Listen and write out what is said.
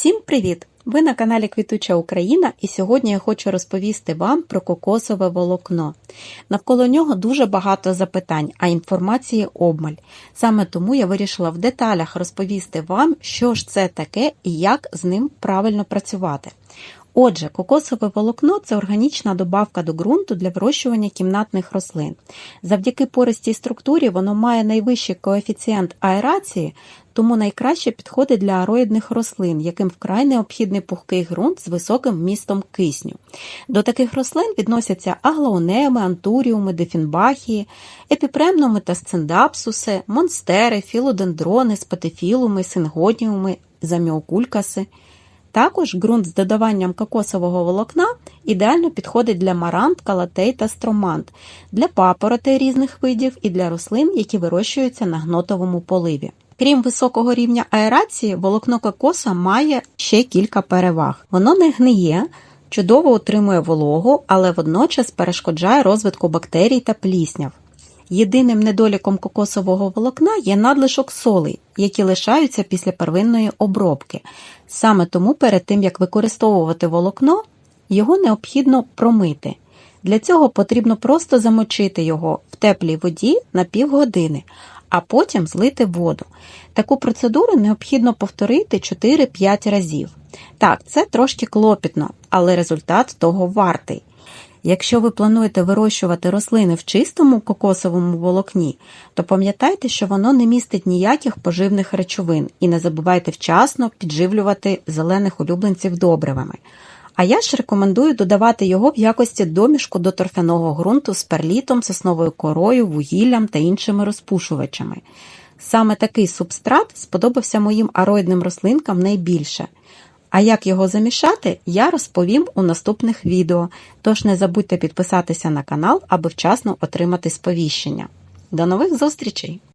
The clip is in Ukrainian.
Всім привіт! Ви на каналі Квітуча Україна, і сьогодні я хочу розповісти вам про кокосове волокно. Навколо нього дуже багато запитань, а інформації обмаль. Саме тому я вирішила в деталях розповісти вам, що ж це таке і як з ним правильно працювати. Отже, кокосове волокно це органічна добавка до ґрунту для вирощування кімнатних рослин. Завдяки пористій структурі воно має найвищий коефіцієнт аерації, тому найкраще підходить для ароїдних рослин, яким вкрай необхідний пухкий ґрунт з високим вмістом кисню. До таких рослин відносяться аглаонеми, антуріуми, дефінбахії, епіпремнуми та сциндапсуси, монстери, філодендрони, спатифілуми, сингодіуми, заміокулькаси. Також ґрунт з додаванням кокосового волокна ідеально підходить для марант, калатей та стромант, для папоротей різних видів і для рослин, які вирощуються на гнотовому поливі. Крім високого рівня аерації, волокно кокоса має ще кілька переваг. Воно не гниє, чудово утримує вологу, але водночас перешкоджає розвитку бактерій та плісняв. Єдиним недоліком кокосового волокна є надлишок солей, які лишаються після первинної обробки. Саме тому перед тим як використовувати волокно, його необхідно промити. Для цього потрібно просто замочити його в теплій воді на півгодини, а потім злити воду. Таку процедуру необхідно повторити 4-5 разів. Так, це трошки клопітно, але результат того вартий. Якщо ви плануєте вирощувати рослини в чистому кокосовому волокні, то пам'ятайте, що воно не містить ніяких поживних речовин і не забувайте вчасно підживлювати зелених улюбленців добривами. А я ж рекомендую додавати його в якості домішку до торфяного ґрунту з перлітом, сосновою корою, вугіллям та іншими розпушувачами. Саме такий субстрат сподобався моїм ароїдним рослинкам найбільше. А як його замішати, я розповім у наступних відео, тож не забудьте підписатися на канал, аби вчасно отримати сповіщення. До нових зустрічей!